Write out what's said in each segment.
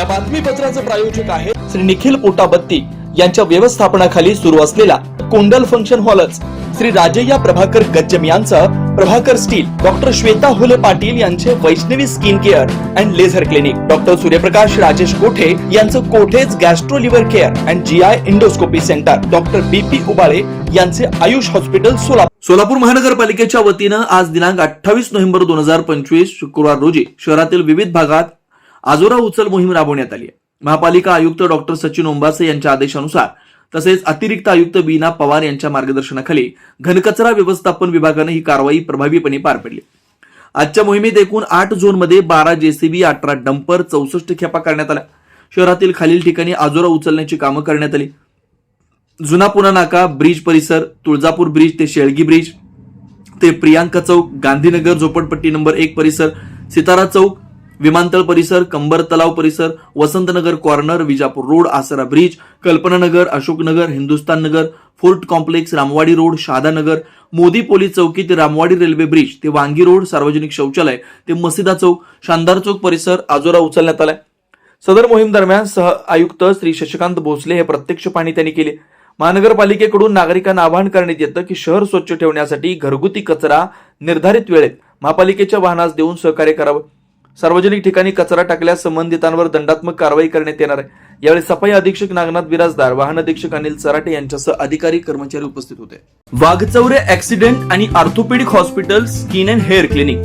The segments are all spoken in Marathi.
या बातमीपत्राचे प्रायोजक आहे श्री निखिल पोटाबत्ती यांच्या व्यवस्थापनाखाली सुरू असलेला कोंडल फंक्शन हॉलच. श्री राजय्या प्रभाकर गज्जम यांचं प्रभाकर स्टील डॉक्टर श्वेता होले पाटील यांचे Vaishnavi skin care and laser clinic. Doctor Suryaprakash Rajesh Kothe यांचं Kothe's gastro liver care and G I endoscopy centre. Doctor B P Ubale यांचे आयुष हॉस्पिटल सोलापूर. सोलापूर महानगरपालिकेच्या वतीनं आज दिनांक अठ्ठावीस नोव्हेंबर दोन हजार पंचवीस शुक्रवार रोजी शहरातील विविध भागात आजोरा उचल मोहीम राबवण्यात आली आहे. महापालिका आयुक्त डॉक्टर सचिन ओंबासे यांच्या आदेशानुसार तसेच अतिरिक्त आयुक्त बीना पवार यांच्या मार्गदर्शनाखाली घनकचरा व्यवस्थापन विभागानं ही कारवाई प्रभावीपणे पार पडली. आजच्या मोहिमेत एकूण आठ झोनमध्ये बारा जेसीबी अठरा डंपर चौसष्ट खेपा करण्यात आल्या. शहरातील खालील ठिकाणी आजोरा उचलण्याची कामं करण्यात आली. जुना पुणा नाका ब्रिज परिसर तुळजापूर ब्रिज ते शेळगी ब्रिज ते प्रियांका चौक गांधीनगर झोपडपट्टी नंबर एक परिसर सितारा चौक विमानतळ परिसर कंबर तलाव परिसर Vasantnagar corner Vijapur road Asara bridge Kalpananagar Ashoknagar Hindustan Nagar fort complex Ramwadi road Shahadanagar Modi police चौकी ते रामवाडी रेल्वे ब्रिज ते वांगी रोड सार्वजनिक शौचालय ते मसिदा चौक शानदार चौक परिसर आजोरा उचलण्यात आलाय. सदर मोहीम दरम्यान सह आयुक्त श्री शशिकांत भोसले हे प्रत्यक्ष पाणी त्यांनी केले. महानगरपालिकेकडून नागरिकांना आवाहन करण्यात येतं की शहर स्वच्छ ठेवण्यासाठी घरगुती कचरा निर्धारित वेळेत महापालिकेच्या वाहनास देऊन सहकार्य करावं. सार्वजनिक ठिकाणी कचरा टाकल्यास संबंधितांवर दंडात्मक कारवाई करण्यात येणार आहे. यावेळी सफाई अधीक्षक नागनाथ बिराजदार वाहन अधीक्षक अनिल सराटे यांच्यासह अधिकारी कर्मचारी उपस्थित होते. वाघचौरे ऍक्सिडेंट आणि orthopaedic hospital skin and hair clinic.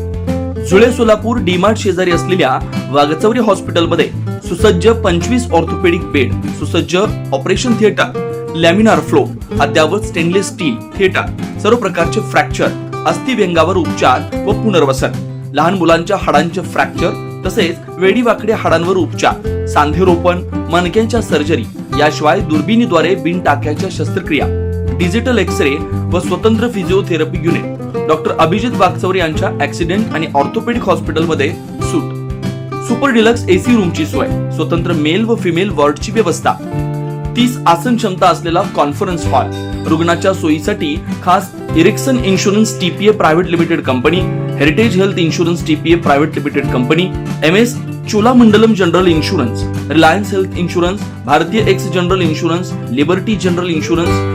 जुळे सोलापूर डीमार्ट शेजारी असलेल्या वाघचौरे हॉस्पिटलमध्ये सुसज्ज पंचवीस ऑर्थोपेडिक बेड सुसज्ज ऑपरेशन थिएटर लॅमिनार फ्लो अद्यावत स्टेनलेस स्टील थिएटर सर्व प्रकारचे फ्रॅक्चर अस्थिव्यंगावर उपचार व पुनर्वसन. लहान मुलांच्या हाडांचे फ्रॅक्चर तसेच वेडीवाकडी हाडांवर उपचार सांधेरोपण मनक्यांच्या सर्जरी याशिवाय दुर्बिणीद्वारे बिन टाक्याच्या शस्त्रक्रिया डिजिटल एक्सरे व स्वतंत्र physiotherapy unit doctor Abhijit Waghchaure यांच्या ऍक्सिडेंट आणि ऑर्थोपेडिक हॉस्पिटलमध्ये सूट. सुपर डिलक्स एसी रूमची सोय स्वतंत्र मेल व फिमेल वॉर्डची व्यवस्था. तीस आसन क्षमता असलेला कॉन्फरन्स हॉल रुग्णाच्या सोयीसाठी खास Ericson insurance TPA private limited company Heritage health insurance TPA private limited company M S Cholamandalam general insurance Reliance health insurance Bharatiya X general insurance Liberty general insurance